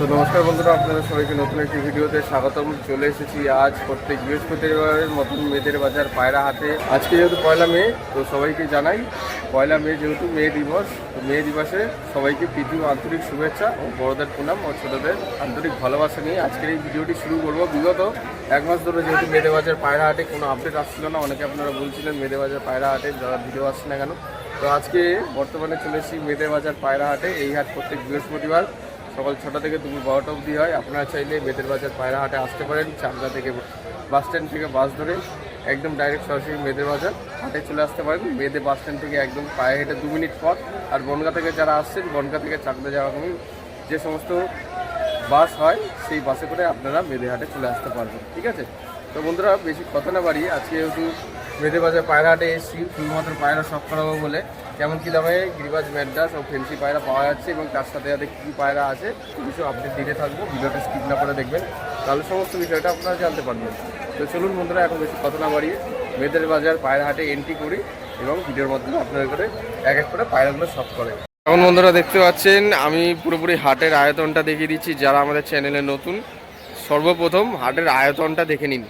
তো নমস্কার বন্ধুরা আপনারা সবাইকে নতুন একটি ভিডিওতে স্বাগতম। চলে এসেছি আজ প্রত্যেক বৃহস্পতিবারের মতন মেয়েদের বাজার পায়রা হাটে। আজকে যেহেতু পয়লা মে, তো সবাইকে জানাই, পয়লা মে যেহেতু মে দিবস, তো মে দিবসে সবাইকে প্রীতি আন্তরিক শুভেচ্ছা ও বড়দের প্রণাম ও ছোটদের আন্তরিক ভালোবাসা নিয়ে আজকের এই ভিডিওটি শুরু করব। বিগত এক মাস ধরে যেহেতু মেয়েদের বাজার পায়রা হাটে কোনো আপডেট আসছিল না, অনেকে আপনারা বলছিলেন মেয়েদের বাজার পায়রা হাটে যারা ভিডিও আসছে না কেন? তো আজকে বর্তমানে চলে এসেছি মেয়েদের বাজার পায়রা হাটে। এই হাট প্রত্যেক বৃহস্পতিবার সকাল ছটা থেকে দুপুর বারোটা অবধি হয়। আপনারা চাইলে বেতের বাজার পায়রা হাটে আসতে পারেন। চাকদা থেকে বাস স্ট্যান্ড থেকে বাস ধরে একদম ডাইরেক্ট সরাসরি মেয়েদের বাজার হাটে চলে আসতে পারেন। মেদে বাস স্ট্যান্ড থেকে একদম পায়ে হেঁটে দু মিনিট পথ। আর বনগা থেকে যারা আসছেন, বনগা থেকে চাকদা যাওয়া যে সমস্ত বাস হয়, সেই বাসে করে আপনারা মেয়েদের হাটে চলে আসতে পারবেন। ঠিক আছে? তো বন্ধুরা, বেশি কথা না বাড়ি আজকে যেহেতু মেয়েদের বাজার পায়রা হাটে এসেছি, শুধুমাত্র পায়রা শখ করাবো বলে কেমন কী দামে গিরিবাজ ম্যাড্রাস ও ফেন্সি পায়রা পাওয়া যাচ্ছে এবং তার সাথে সাথে কী পায়রা আছে, কিছু আপডেট দিতে থাকব, ভিডিওটা স্কিপ না করে দেখবেন। তাহলে সমস্ত বিষয়টা আপনারা জানতে পারবেন। তো চলুন বন্ধুরা, এখন বেশি কথা না বাড়িয়ে মেয়েদের বাজার পায়রা হাটে এন্ট্রি করি এবং ভিডিওর মাধ্যমে আপনাদের করে এক এক করে পায়রাগুলো শখ করে। এখন বন্ধুরা দেখতে পাচ্ছেন, আমি পুরোপুরি হাটের আয়তনটা দেখিয়ে দিচ্ছি, যারা আমাদের চ্যানেলে নতুন, সর্বপ্রথম হাটের আয়তনটা দেখে নিন।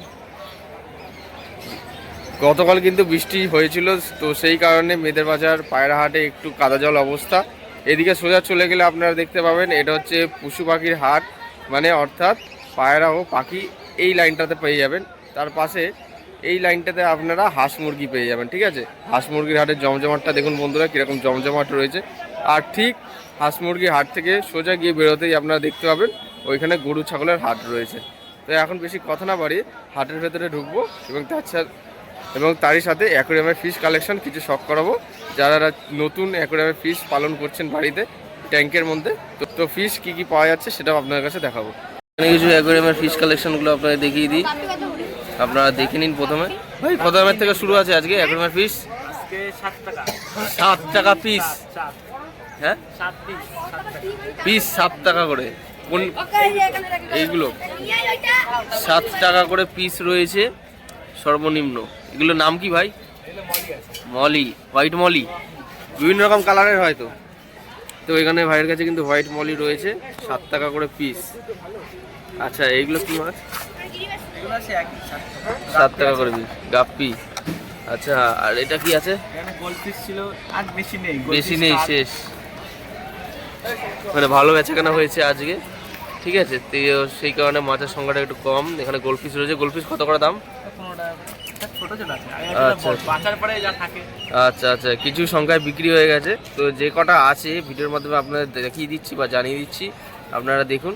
গতকাল কিন্তু বৃষ্টি হয়েছিল, তো সেই কারণে মেদের বাজার পায়রা হাটে একটু কাদা জল অবস্থা। এদিকে সোজা চলে গেলে আপনারা দেখতে পাবেন, এটা হচ্ছে পশু পাখির হাট মানে অর্থাৎ পায়রা ও পাখি এই লাইনটাতে পেয়ে যাবেন। তার পাশে এই লাইনটাতে আপনারা হাঁস মুরগি পেয়ে যাবেন, ঠিক আছে? হাঁস মুরগির হাটের জমজমাটটা দেখুন বন্ধুরা, কীরকম জমজমাট রয়েছে। আর ঠিক হাঁস মুরগির হাট থেকে সোজা গিয়ে বেরোতেই আপনারা দেখতে পাবেন, ওইখানে গরু, ছাগলের হাট রয়েছে। তো এখন বেশি কথা না বাড়িয়ে হাটের ভেতরে ঢুকবো এবং সাথে এবং তারই সাথে অ্যাকোরিয়ামের ফিশ কালেকশন কিছু শখ করাবো। যারা নতুন অ্যাকোরিয়ামের ফিশ পালন করছেন বাড়িতে ট্যাঙ্কের মধ্যে তো তো ফিশ কী কী পাওয়া যাচ্ছে সেটাও আপনার কাছে দেখাবো। এখানে কিছু অ্যাকোরিয়ামের ফিশ কালেকশনগুলো আপনাদের দেখিয়ে দিই। আপনারা দেখে নিন প্রথমে। ভাই কত দামের থেকে শুরু আছে আজকে অ্যাকোরিয়ামের ফিশ। সাত টাকা। পিস। হ্যাঁ? সাত টাকা। পিস সাত টাকা করে। কোন এইগুলো। সাত টাকা করে পিস রয়েছে। সর্বনিম্ন। এগুলোর নাম কি ভাই? Molly white molly. বিভিন্ন রকম কালারের হয়তো। তো এখানে ভাইয়ের কাছে কিন্তু হোয়াইট মলি রয়েছে সাত টাকা করে পিস আচ্ছা এইগুলো কি মাছ? সাত টাকা করে পিস গাপ্পি আচ্ছা আর এটা কি আছে? ছিল আর বেশি নেই বেশি নেই শেষ। মানে ভালো বেচাকেনা হয়েছে আজকে। ঠিক আছে তো সেই কারণে মাছের সংখ্যাটা একটু কম। এখানে গোল পিস রয়েছে। গোল পিস কত করে দাম পনেরো টাকা করে। এটা ছোট ছোট আছে। আর আচ্ছা, এটা বড়। বাঁচার পরে যা থাকে। আচ্ছা আচ্ছা। কিছু সংখ্যায় বিক্রি হয়ে গেছে। তো যে কটা আছে ভিডিওর মাধ্যমে আপনাদের দেখিয়ে দিচ্ছি বা জানিয়ে দিচ্ছি। আপনারা দেখুন।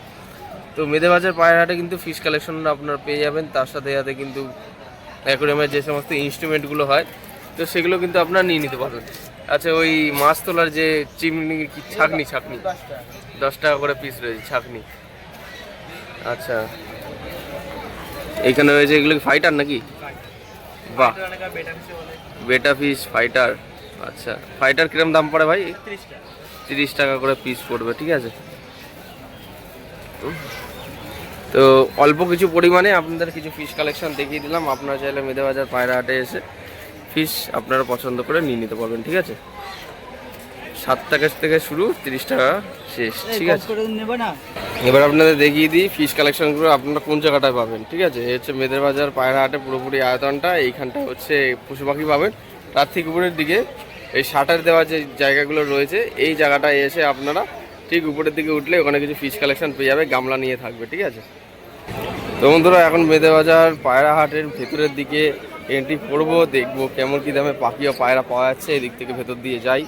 তো মেদেবাজার পায়রাহাটে কিন্তু ফিশ কালেকশন আপনারা পেয়ে যাবেন। তার সাথে সাথে কিন্তু অ্যাকোরিয়ামের যে সমস্ত ইনস্ট্রুমেন্টগুলো হয় তো সেগুলো কিন্তু আপনারা নিয়ে নিতে পারবেন। আচ্ছা ওই মাছ তোলার যে চিমনি কি ছাকনি ছাকনি? দশ টাকা করে পিস রয়েছে ছাকনি। আচ্ছা। এইখানে রয়েছে এগুলো ফাইটার নাকি? বাহ। বেটা ফিস ফাইটার আচ্ছা ফাইটার কিরম দাম পড়ে ভাই? তিরিশ টাকা করে পিস পড়বে, ঠিক আছে? তো অল্প কিছু পরিমাণে আপনাদের কিছু ফিস কালেকশন দেখিয়ে দিলাম। আপনারা চাইলে মেদে বাজার পায়রা হাটে এসে ফিশ আপনারা পছন্দ করে নিয়ে নিতে পারবেন, ঠিক আছে? সাত টাকা থেকে শুরু তিরিশ টাকা শেষ ঠিক আছে? করে এবার আপনাদের দেখিয়ে দিই ফিশ কালেকশনগুলো আপনারা কোন জায়গাটায় পাবেন ঠিক আছে? এই হচ্ছে মেদের বাজার পায়রা হাটে পুরোপুরি আয়তনটা এইখানটা হচ্ছে পশু পাখি পাবেন। তার থেকে উপরের দিকে এই শাটার দেওয়া যে জায়গাগুলো রয়েছে এই জায়গাটায় এসে আপনারা ঠিক উপরের দিকে উঠলে ওখানে কিছু ফিশ কালেকশন পেয়ে যাবে গামলা নিয়ে থাকবে ঠিক আছে? তো বন্ধুরা এখন মেদে বাজার পায়রা হাটের ভেতরের দিকে এন্ট্রি করব দেখব কেমন কী দামে পাখি ও পায়রা পাওয়া যাচ্ছে এই দিক থেকে ভেতর দিয়ে যাই।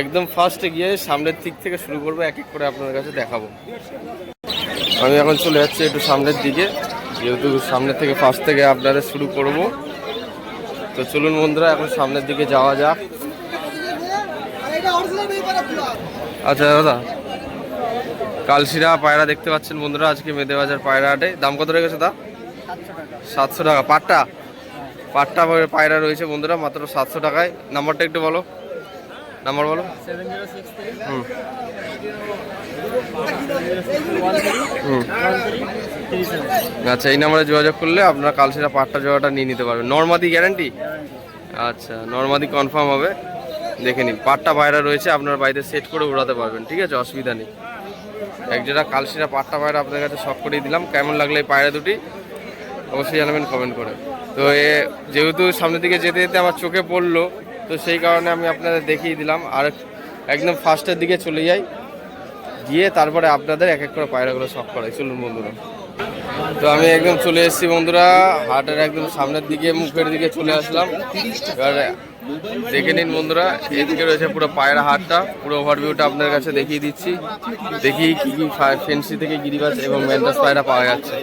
একদম ফার্স্টে গিয়ে সামনের দিক থেকে শুরু করব, এক এক করে আপনার কাছে দেখাবো। আমি এখন চলে যাচ্ছি একটু সামনের দিকে, যেহেতু সামনের থেকে ফার্স্ট থেকে আপনাদের শুরু করব। তো চলুন বন্ধুরা, এখন সামনের দিকে যাওয়া যাক। আচ্ছা দাদা, কালশিরা পায়রা দেখতে পাচ্ছেন বন্ধুরা, আজকে মেদে বাজার পায়রা হাটে। দাম কত রেখেছে দা সাতশো টাকা। পাট্টা? পাট্টা পায়রা রয়েছে বন্ধুরা, মাত্র সাতশো টাকায়। নাম্বারটা একটু বলো। নাম্বার বলো। হুম। আচ্ছা এই নাম্বারে যোগাযোগ করলে আপনারা কালশিরা পাটটা জোড়াটা নিয়ে নিতে পারবেন। নর্মাদি গ্যারান্টি? আচ্ছা নর্মাদি কনফার্ম হবে। দেখে নিন পাট্টা পায়রা রয়েছে, আপনার বাড়িতে সেট করে উড়াতে পারবেন, ঠিক আছে? অসুবিধা নেই। এক জোড়া কালশিরা পাট্টা পায়রা আপনাদের কাছে শখ করেই দিলাম। কেমন লাগল এই পায়রা দুটি? অবশ্যই জানাবেন কমেন্ট করে। তো এ, যেহেতু সামনের দিকে যেতে যেতে আমার চোখে পড়ল তো সেই কারণে আমি আপনাদের দেখিয়ে দিলাম। আর একদম ফার্স্টের দিকে চলে যাই। গিয়ে তারপরে আপনাদের এক এক করে পায়রাগুলো শখ করাই। চলুন বন্ধুরা। তো আমি একদম চলে এসেছি বন্ধুরা। হাটের একদম সামনের দিকে, মুখের দিকে চলে আসলাম। এবার দেখে নিন বন্ধুরা, এদিকে রয়েছে পুরো পায়রা হাটটা। পুরো ওভারভিউটা আপনাদের কাছে দেখিয়ে দিচ্ছি। দেখি কী কী ফেন্সি থেকে গিরিবাজ এবং ম্যান্টাস পায়রা পাওয়া যাচ্ছে।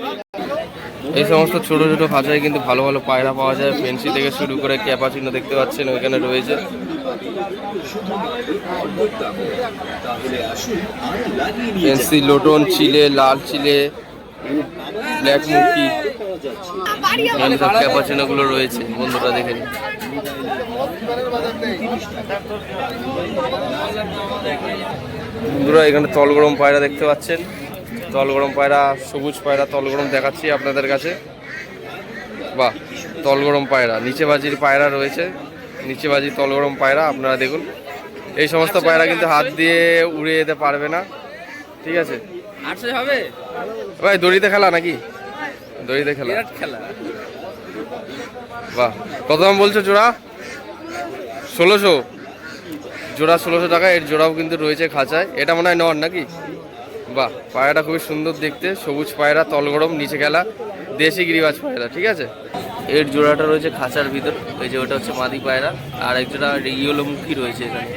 এই সমস্ত ছোট ছোট খাঁচায় কিন্তু ভালো ভালো পায়রা পাওয়া যায়। ফেন্সি থেকে শুরু করে ক্যাপাচিনো দেখতে পাচ্ছেন, ওইখানে রয়েছে। ফেন্সি লোটন, চিলে, লাল চিলে, ব্ল্যাক মুখি। সব ক্যাপাচিনোগুলো রয়েছে, বন্ধুরা দেখে বন্ধুরা, এখানে তলগরম পায়রা দেখতে পাচ্ছেন। তলগরম পায়রা সবুজ পায়রা তল গরম দেখাচ্ছি আপনাদের কাছে। বাহ তলগরম পায়রা নিচে বাজির পায়রা রয়েছে। নিচে বাজির তলগরম পায়রা আপনারা দেখুন। এই সমস্ত পায়রা কিন্তু হাত দিয়ে উড়ে যেতে পারবে না। ঠিক আছে? হবে? ভাই দড়িতে খেলা নাকি? দড়িতে খেলা। খেলা। বাহ কত দাম বলছো জোড়া? ষোলোশো। জোড়া ষোলোশো টাকা এর জোড়াও কিন্তু রয়েছে খাঁচায়। এটা মনে হয় নর নাকি? বাহ, পায়রাটা খুবই সুন্দর দেখতে। সবুজ পায়রা, তলগরম, নিচে খেলা দেশি গিরিবাজ পায়রা, ঠিক আছে? এর জোড়াটা রয়েছে খাঁচার ভিতর। এই যে ওটা হচ্ছে মাদি পায়রা। আর এক জোড়া ইয়েলো মুখী রয়েছে এখানে।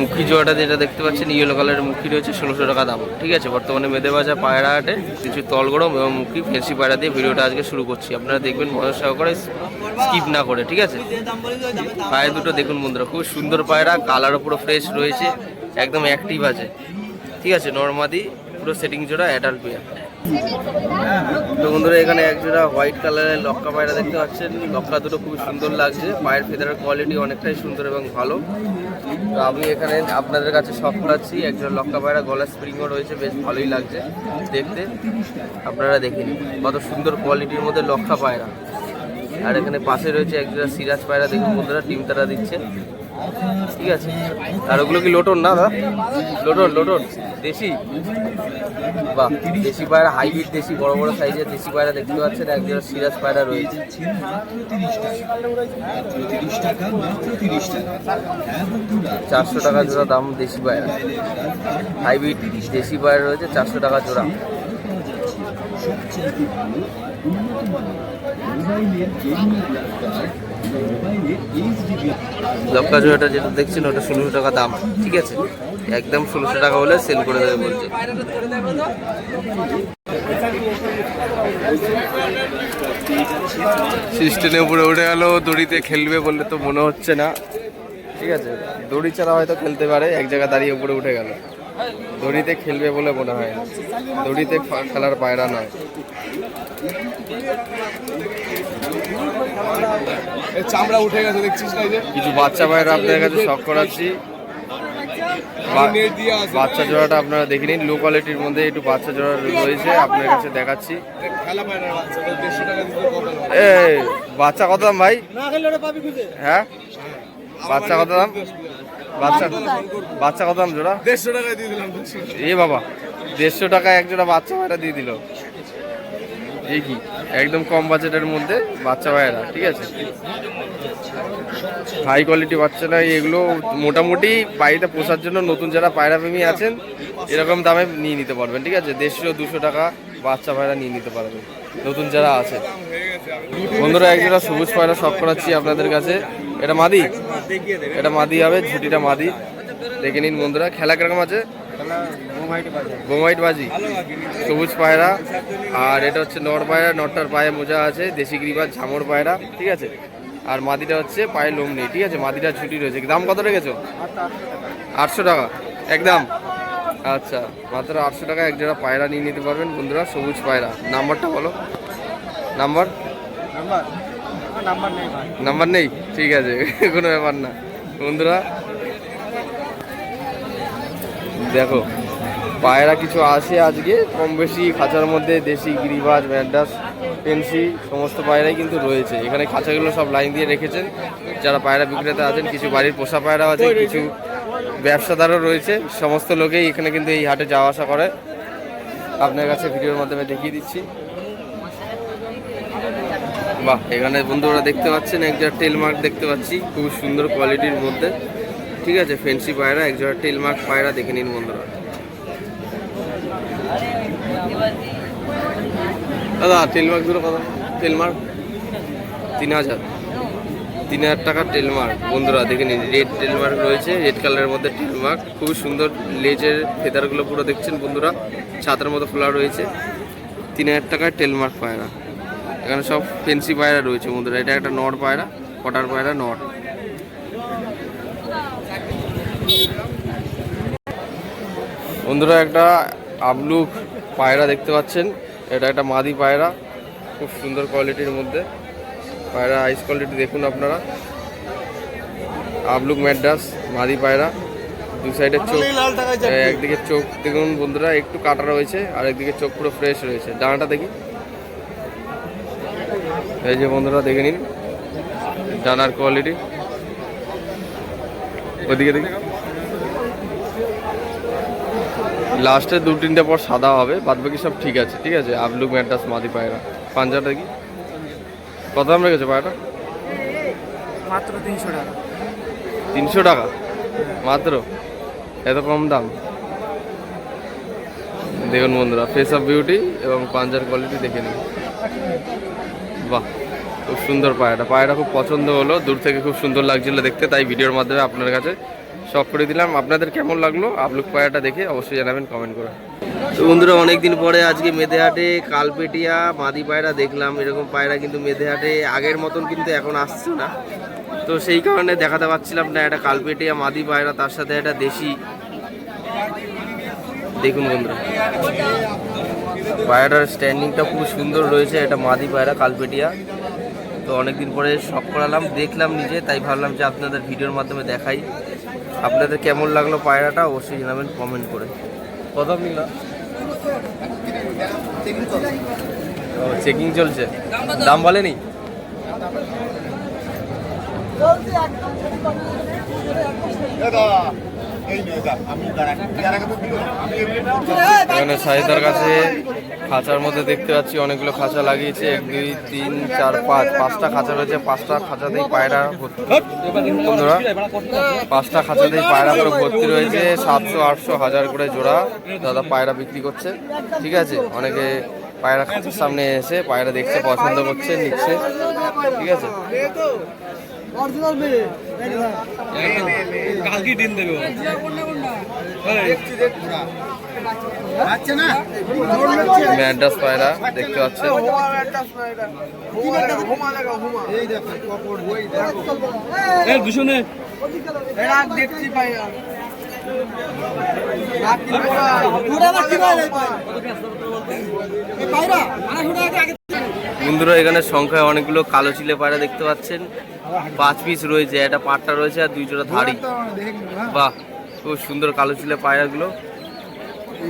মুখী জোড়াটা যেটা দেখতে পাচ্ছেন ইয়েলো কালারের মুখী রয়েছে, ষোলোশো টাকা দাম। ঠিক আছে, বর্তমানে মেদে বাজার পায়রা হাটে কিছু তলগরম এবং মুখী, ফেন্সি পায়রা দিয়ে ভিডিওটা আজকে শুরু করছি। আপনারা দেখবেন মনোজ সহকারে স্কিপ না করে, ঠিক আছে? পায়রা দুটো দেখুন বন্ধুরা, খুব সুন্দর পায়রা কালারও পুরো ফ্রেশ রয়েছে, একদম অ্যাক্টিভ আছে। ঠিক আছে, নর্মাদি, পুরো সেটিং জোড়া অ্যাডাল্ট পেয়ার তো বন্ধুরা, এখানে এক জোড়া হোয়াইট কালারের লক্কা পায়রা দেখতে পাচ্ছেন। লক্কা দুটো খুব সুন্দর লাগছে। পায়ের ফেদারের কোয়ালিটি অনেকটাই সুন্দর এবং ভালো। তো আমি এখানে আপনাদের কাছে শখ করাচ্ছি। একজন লক্কা পায়রা, গলা স্প্রিংও রয়েছে, বেশ ভালোই লাগছে দেখতে। আপনারা দেখে নিন, কত সুন্দর কোয়ালিটির মধ্যে লক্কা পায়রা। আর এখানে পাশে রয়েছে একজোড়া সিরাজ পায়রা, দেখুন বন্ধুরা, ডিম তারা দিচ্ছে। ঠিক আছে? আর ওগুলো কি লোটন না, দাদা? লোটন লোটন, দেশি? বাহ, দেশি পায়রা, হাইব্রিড দেশি, বড় বড় সাইজের দেশি পায়রা দেখতে পাচ্ছেন, একজোড়া সিরাজ পায়রা রয়েছে। চারশো টাকা জোড়া দাম দেশি পায়রা। হাইব্রিড দেশি পায়রা রয়েছে, চারশো টাকা জোড়া। লক্কা জোড়াটা যেটা দেখছেন ওটা ষোলোশো টাকা দাম। ঠিক আছে? একদম ষোলোশো টাকা হলে সেল করে দেবে বলছে। সিস্টেমের উপরে উঠে গেল দড়িতে খেলবে বললে তো মনে হচ্ছে না। ঠিক আছে? দড়ি ছাড়া হয়তো খেলতে পারে এক জায়গায় দাঁড়িয়ে উপরে উঠে গেল। দড়িতে খেলবে বলে মনে হয় না। দড়িতে খেলার পায়রা নয়। চামড়া উঠে গেছে দেখছিস না এই যে? কিছু বাচ্চা পায়রা আপনাদের কাছে শখ করাচ্ছি। বাচ্চা জোড়াটা আপনারা দেখে নিন লো কোয়ালিটির মধ্যে একটু বাচ্চা জোড়া রয়েছে আপনার কাছে দেখাচ্ছি। না বাচ্চা কত দাম ভাই? হ্যাঁ? বাচ্চা কত দাম? বাচ্চা বাচ্চা কত? দাম জোড়া? দেড়শো টাকা দিয়ে দিলাম এ বাবা দেড়শো টাকায় এক জোড়া বাচ্চা ভাইরা দিয়ে দিল। কি একদম কম বাজেটের মধ্যে বাচ্চা ভাইয়েরা ঠিক আছে? হাই কোয়ালিটি বাচ্চা বাচ্চারা এগুলো মোটামুটি বাড়িতে পোষার জন্য নতুন যারা পায়রা প্রেমী আছেন এরকম দামে নিয়ে নিতে পারবেন ঠিক আছে? দেড়শো দুশো টাকা বাচ্চা পায়রা নিয়ে নিতে পারবেন নতুন যারা আছে। বন্ধুরা একজোড়া সবুজ পায়রা সব করাচ্ছি আপনাদের কাছে। এটা মাদি? এটা মাদি হবে ঝুটিটা মাদি। দেখে নিন বন্ধুরা খেলা কীরকম আছে? বোমাইট বাজি সবুজ পায়রা আর এটা হচ্ছে নর পায়রা নরটার পায়ে মোজা আছে দেশি গিরিবাজ ঝামর পায়রা ঠিক আছে? আর মাদিটা হচ্ছে পায়ে লোম নেই ঠিক আছে? মাদিটা ছুটি রয়েছে। দাম কত রেখেছো? আটশো টাকা। একদম? আচ্ছা মাত্র আটশো টাকা এক জোড়া পায়রা নিয়ে নিতে পারবেন বন্ধুরা সবুজ পায়রা। নাম্বারটা বলো। নাম্বার? নাম্বার নেই? ঠিক আছে কোনো ব্যাপার না। বন্ধুরা দেখো পায়রা কিছু আসে আজকে, কম বেশি খাঁচার মধ্যে দেশি গিরিবাজ, ম্যাডাস, পেন্সি, সমস্ত পায়রাই কিন্তু রয়েছে। এখানে খাঁচাগুলো সব লাইন দিয়ে রেখেছেন। যারা পায়রা বিক্রেতা আছেন, কিছু বাড়ির পোষা পায়রাও আছে, কিছু ব্যবসাদারও রয়েছে। সমস্ত লোকেই এখানে কিন্তু এই হাটে যাওয়া আসা করে। আপনার কাছে ভিডিওর মাধ্যমে দেখিয়ে দিচ্ছি। বাহ, এখানে বন্ধুরা দেখতে পাচ্ছেন, এক জোড়া টেল মার্ক দেখতে পাচ্ছি, খুব সুন্দর কোয়ালিটির মধ্যে। ঠিক আছে ফেন্সি পায়রা, এক জোড়া টেল মার্ক পায়রা দেখে নিন বন্ধুরা। দাদা টেল মার্ক দুটো কত? টেল মার্ক তিন হাজার। তিন হাজার টাকার টেল মার্ক বন্ধুরা, দেখে নিন রেড টেল মার্ক রয়েছে রেড কালারের মধ্যে টেল মার্ক খুব সুন্দর লেজের ফেদারগুলো পুরো দেখছেন বন্ধুরা ছাতার মতো খোলা রয়েছে। তিন হাজার টাকার টেল মার্ক পায়রা। এখানে সব ফেন্সি পায়রা রয়েছে বন্ধুরা, এটা একটা নট পায়রা, কটার পায়রা? নট বন্ধুরা, একটা আবলুক পায়রা দেখতে পাচ্ছেন। এটা একটা মাদি পায়রা খুব সুন্দর কোয়ালিটির মধ্যে। পায়রা আইস কোয়ালিটি দেখুন আপনারা। আবলুক ম্যাড্রাস মাদি পায়রা। দু সাইডের চোখ একদিকে চোখ দেখুন বন্ধুরা একটু কাটা রয়েছে আর একদিকে চোখ পুরো ফ্রেশ রয়েছে। ডানাটা দেখি। এই যে বন্ধুরা দেখে নিন। ডানার কোয়ালিটি ওদিকে দেখি। লাস্টে দু তিনটে পর সাদা হবে বাদ বাকি সব ঠিক আছে ঠিক আছে? আবলু ম্যাটাস মাদি পায়রা। পাঞ্জাটা কি? কত দাম রেখেছে পায়রাটা? মাত্র তিনশো টাকা। তিনশো টাকা? মাত্র? এত কম দাম? দেখুন বন্ধুরা ফেস অফ বিউটি এবং পাঞ্জার কোয়ালিটি দেখে নিন। বাহ খুব সুন্দর পায়রাটা। পায়রা খুব পছন্দ হলো দূর থেকে খুব সুন্দর লাগছিল দেখতে তাই ভিডিওর মাধ্যমে আপনার কাছে শখ করে দিলাম। আপনাদের কেমন লাগল? আপলুক পায়রাটা দেখে অবশ্যই জানাবেন কমেন্ট করে। তো বন্ধুরা, অনেকদিন পরে আজকে মেদেহাটে কালপেটিয়া, মাদি পায়রা দেখলাম। এরকম পায়রা কিন্তু মেদেহাটে আগের মতন কিন্তু এখন আসছে না। তো সেই কারণে দেখাতে পাচ্ছিলাম না একটা কালপেটিয়া, মাদি পায়রা, তার সাথে একটা দেশি। দেখুন বন্ধুরা। পায়রাটার স্ট্যান্ডিংটা খুব সুন্দর রয়েছে, এটা মাদি পায়রা, কালপেটিয়া। তো অনেকদিন পরে শখ করালাম, দেখলাম নিজে, তাই ভাবলাম যে আপনাদের ভিডিওর মাধ্যমে দেখাই। আপনাদের কেমন লাগল পায়রাটা অবশ্যই জানাবেন কমেন্ট করে। কত নিল ও চেকিং চলছে। দাম বলেনি? এখানে সাহিদার কাছে খাঁচার মধ্যে দেখতে পাচ্ছি অনেকগুলো খাঁচা লাগিয়েছে, এক, দুই, তিন, চার, পাঁচ, পাঁচটা খাঁচা রয়েছে, পাঁচটা খাঁচাতেই পায়রা বন্ধুরা, পাঁচটা খাঁচাতেই পায়রা করে ভর্তি রয়েছে, সাতশো, আটশো, হাজার করে জোড়া দাদা পায়রা বিক্রি করছে। ঠিক আছে? অনেকে পায়রা খাঁচার সামনে এসে পায়রা দেখছে, পছন্দ করছে, নিচ্ছে। ঠিক আছে? কালকে ডিম দেবে। ম্যাড্রাস পায়রা দেখতে এ, ভীষণে বন্ধুরা এখানে সংখ্যায় অনেকগুলো কালো চিলে পায়রা দেখতে পাচ্ছেন। পাঁচ পিস রয়েছে একটা পাটটা রয়েছে আর দুই জোড়া ধাড়ি। বাহ খুব সুন্দর কালো চিলে পায়রাগুলো।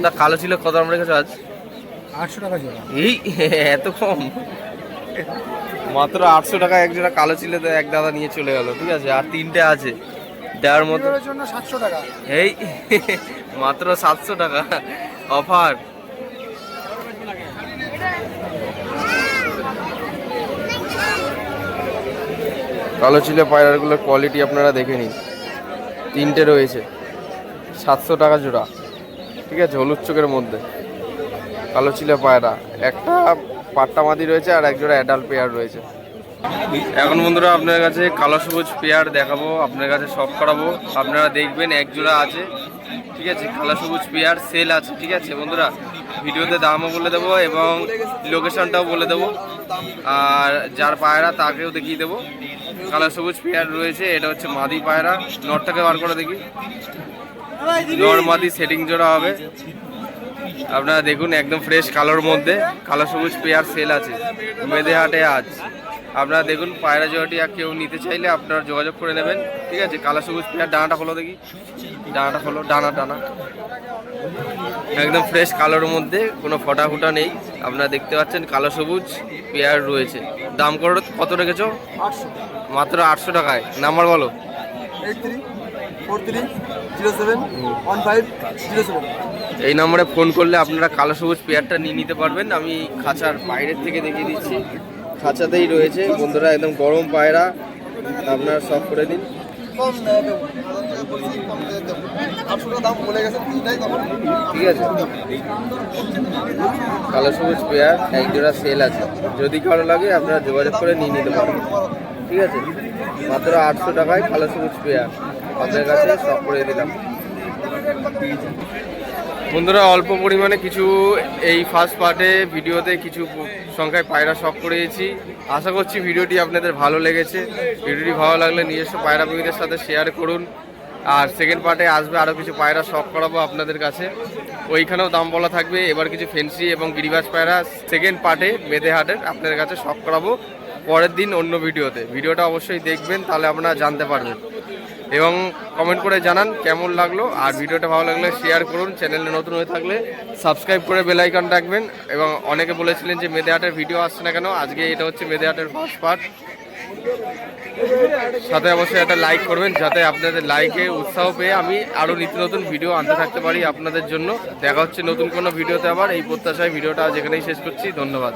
তা কালো চিলে কত দাম রেখেছো আজ? আটশো টাকা জোড়া। এই এত কম? মাত্র আটশো টাকা এক জোড়া কালো চিলে এক দাদা নিয়ে চলে গেল ঠিক আছে? আর তিনটে আছে। দেওয়ার মতো জন্য সাতশো টাকা। এই মাত্র সাতশো টাকা। অফার। কালো চিলে পায়রাগুলোর কোয়ালিটি আপনারা দেখে নিন। তিনটে রয়েছে। সাতশো টাকা জোড়া। ঠিক আছে, হলুদ চোখের মধ্যে। কালো চিলে পায়রা। একটা পাট্টা মাদি রয়েছে আর এক জোড়া অ্যাডাল্ট পেয়ার রয়েছে। এখন বন্ধুরা আপনার কাছে কালো সবুজ পেয়ার দেখাবো আপনার কাছে শখ করাবো। আপনারা দেখবেন এক জোড়া আছে। ঠিক আছে, কালো সবুজ পেয়ার সেল আছে। ঠিক আছে, বন্ধুরা? ভিডিওতে দামও বলে দেবো এবং লোকেশনটাও বলে দেবো। আর যার পায়রা তাকেও দেখিয়ে দেবো। কালো সবুজ পেয়ার রয়েছে, এটা হচ্ছে মাদি পায়রা। নটটাকে বার করে দেখি। নর মাদি সেটিং জোড়া হবে। আপনারা দেখুন, একদম ফ্রেশ কালোর মধ্যে। কালো সবুজ পেয়ার সেল আছে। মেদে হাটে আজ। আপনারা দেখুন পায়রা জোড়াটি আর কেউ নিতে চাইলে আপনারা যোগাযোগ করে নেবেন। ঠিক আছে কালো সবুজ পেয়ার ডানাটা হলো দেখি। ডানাটা হলো ডানা ডানা। একদম ফ্রেশ কালোর মধ্যে কোনো ফটা ফুটা নেই। আপনারা দেখতে পাচ্ছেন কালো সবুজ পেয়ার রয়েছে। দাম কত কত রেখেছো? মাত্র আটশো টাকায়। নাম্বার বলো। এই নম্বরে ফোন করলে আপনারা কালো সবুজ পেয়ারটা নিয়ে নিতে পারবেন। আমি খাঁচার বাইরের থেকে দেখিয়ে দিচ্ছি। খাঁচাতেই রয়েছে। বন্ধুরা একদম গরম পায়রা। আপনারা সব করে দিন ঠিক আছে। কালো সবুজ পেয়ার এক জোড়া সেল আছে। যদি কারও লাগে আপনারা যোগাযোগ করে নিয়ে নিতে পারেন। ঠিক আছে? মাত্র আটশো টাকায় কালো সবুজ পেয়ার। আপনাদের কাছে সব করে দিলাম। বন্ধুরা, অল্প পরিমাণে কিছু এই ফার্স্ট পার্টে ভিডিওতে কিছু সংখ্যায় পায়রা শখ করেছি আশা করছি ভিডিওটি আপনাদের ভালো লেগেছে। ভিডিওটি ভালো লাগলে নিজস্ব পায়রা প্রেমীদের সাথে শেয়ার করুন। আর সেকেন্ড পার্টে আসবে আরও কিছু পায়রা শখ করাবো আপনাদের কাছে। ওইখানেও দাম বলা থাকবে। এবার কিছু ফেন্সি এবং গিরিবাজ পায়রা সেকেন্ড পার্টে মেদে হাটের আপনাদের কাছে শখ করাবো। পরের দিন অন্য ভিডিওতে। ভিডিওটা অবশ্যই দেখবেন, তাহলে আপনারা জানতে পারবেন। এবং কমেন্ট করে জানান কেমন লাগল। আর ভিডিওটা ভালো লাগলে শেয়ার করুন চ্যানেলে নতুন হয়ে থাকলে সাবস্ক্রাইব করে বেলাইকন রাখবেন। এবং অনেকে বলেছিলেন যে মেদে হাটের ভিডিও আসছে না কেন, আজকে এটা হচ্ছে মেদে হাটের ফার্স্ট পার্ট সাথে অবশ্যই একটা লাইক করবেন, যাতে আপনাদের লাইকে উৎসাহ পেয়ে আমি আরও নিত্য নতুন ভিডিও আনতে থাকতে পারি আপনাদের জন্য। দেখা হচ্ছে নতুন কোনো ভিডিওতে আবার। এই প্রত্যাশায় ভিডিওটা আজ এখানেই শেষ করছি। ধন্যবাদ।